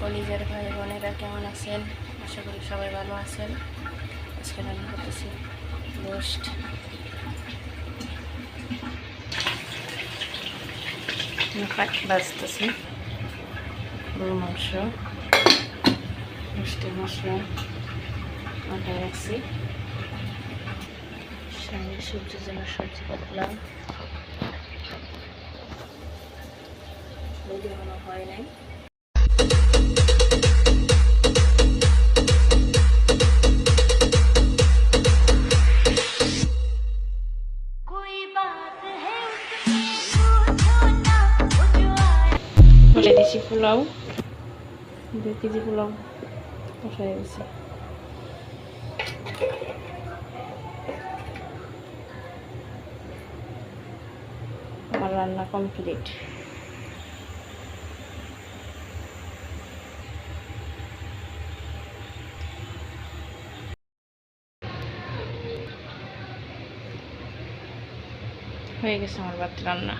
কলিজার ভাই বোনেরা কেমন আছেন? আশা করি সবাই ভালো আছেন। আজকে রান্না করতেছি রোস্ট। বাজতেছি। গরু মাংস মিষ্টি মশলা মাথায় রাখছি। সামনে সবজির জন্য সবজি কাটলাম। এখনও হয় নাই। বলে দিছি পোলাও। দুই কেজি পোলাও বসাই গেছে আমার রান্না কমপ্লিট। হয়ে গেছে আমার ভাত রান্না।